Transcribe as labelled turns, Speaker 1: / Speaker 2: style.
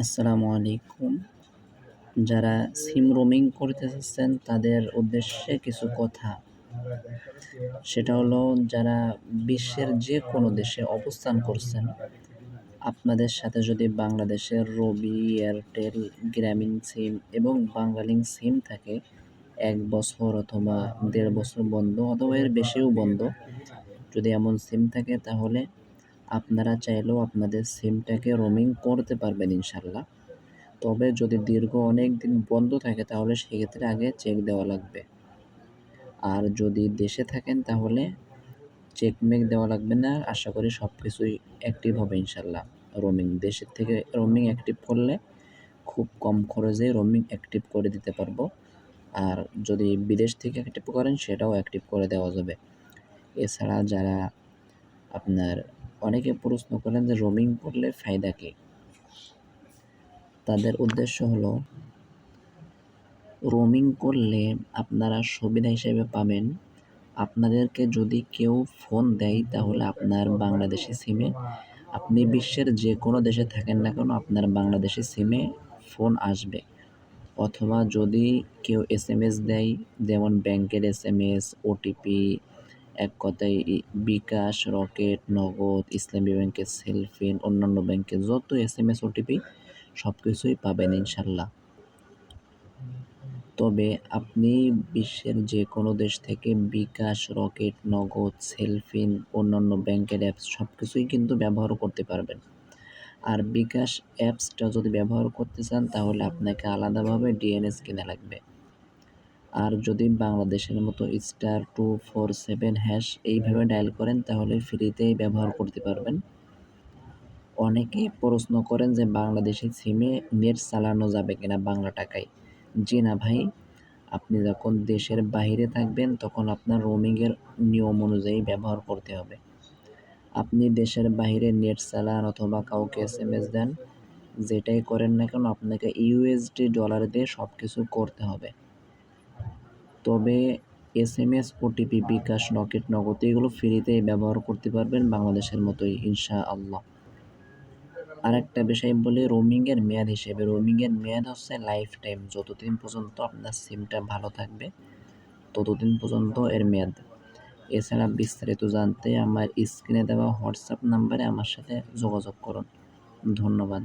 Speaker 1: আসসালামু আলাইকুম। যারা সিম রোমিং করতে চাচ্ছেন, তাদের উদ্দেশ্যে কিছু কথা। সেটা হলো, যারা বিশ্বের যে কোনো দেশে অবস্থান করছেন, আপনাদের সাথে যদি বাংলাদেশের রবি, এয়ারটেল, গ্রামীণ সিম এবং বাংলালিংক সিম থাকে, এক বছর অথবা দেড় বছর বন্ধ অথবা এর বেশিও বন্ধ, যদি এমন সিম থাকে, তাহলে আপনারা চাইলেও আপনাদের সিমটাকে রোমিং করতে পারবেন ইনশাল্লাহ। তবে যদি দীর্ঘ অনেক দিন বন্ধ থাকে, তাহলে সেক্ষেত্রে আগে চেক দেওয়া লাগবে। আর যদি দেশে থাকেন, তাহলে চেক মেক দেওয়া লাগবে না। আশা করি সব কিছুই অ্যাক্টিভ হবে ইনশাল্লাহ। রোমিং, দেশের থেকে রোমিং অ্যাক্টিভ করলে খুব কম খরচে রোমিং অ্যাক্টিভ করে দিতে পারব। আর যদি বিদেশ থেকে অ্যাক্টিভ করেন, সেটাও অ্যাক্টিভ করে দেওয়া যাবে। এছাড়া যারা আপনার অনেকে প্রশ্ন করেন যে রোমিং করলে ফায়দা কী? তাদের উদ্দেশ্য হলো রোমিং করলে আপনারা সুবিধা হিসেবে পাবেন। আপনাদেরকে যদি কেউ ফোন দেয়, তাহলে আপনার বাংলাদেশি সিমে আপনি বিশ্বের যে কোনো দেশে থাকেন না কেন, আপনার বাংলাদেশি সিমে ফোন আসবে। অথবা যদি কেউ এস এম এস দেয়, যেমন ব্যাংকের এস এম এস ওটিপি এক কথায় বিকাশ, রকেট, নগদ, ইসলামী ব্যাংকের সেলফিন অন্যান্য ব্যাংকের যত এস এম এস ওটিপি সব কিছুই পাবেন ইনশাল্লাহ। তবে আপনি বিশ্বের যে কোনো দেশ থেকে বিকাশ, রকেট, নগদ সেলফিন অন্যান্য ব্যাংকের অ্যাপস সব কিছুই কিন্তু ব্যবহার করতে পারবেন। আর বিকাশ অ্যাপসটা যদি ব্যবহার করতে চান, তাহলে আপনাকে আলাদাভাবে ডিএনএস কিনা লাগবে। আর যদি বাংলাদেশের মতো star two four seven hash এইভাবে ডায়াল করেন, তাহলে ফ্রিতেই ব্যবহার করতে পারবেন। অনেকেই প্রশ্ন করেন যে বাংলাদেশের সিমে নেট চালানো যাবে কিনা বাংলা টাকায়। জি না ভাই, আপনি যখন দেশের বাইরে থাকবেন, তখন আপনার রোমিংয়ের নিয়ম অনুযায়ী ব্যবহার করতে হবে। আপনি দেশের বাইরে নেট চালান অথবা কাউকে এস এম এস দেন, যেটাই করেন না কেন, আপনাকে ইউএসডি ডলার দিয়ে সব কিছু করতে হবে। তবে S M S OTP bKash Rocket Nagad এগুলো ফ্রিতে ব্যবহার করতে পারবেন বাংলাদেশের মতোই ইনশা আল্লাহ আরেকটা বিষয় বলি, রোমিংয়ের মেয়াদ হিসেবে। রোমিংয়ের মেয়াদ হচ্ছে লাইফ টাইম যতদিন পর্যন্ত আপনার সিমটা ভালো থাকবে, ততদিন পর্যন্ত এর মেয়াদ। এছাড়া বিস্তারিত জানতে আমার স্ক্রিনে দেওয়া হোয়াটসঅ্যাপ নাম্বারে আমার সাথে যোগাযোগ করুন। ধন্যবাদ।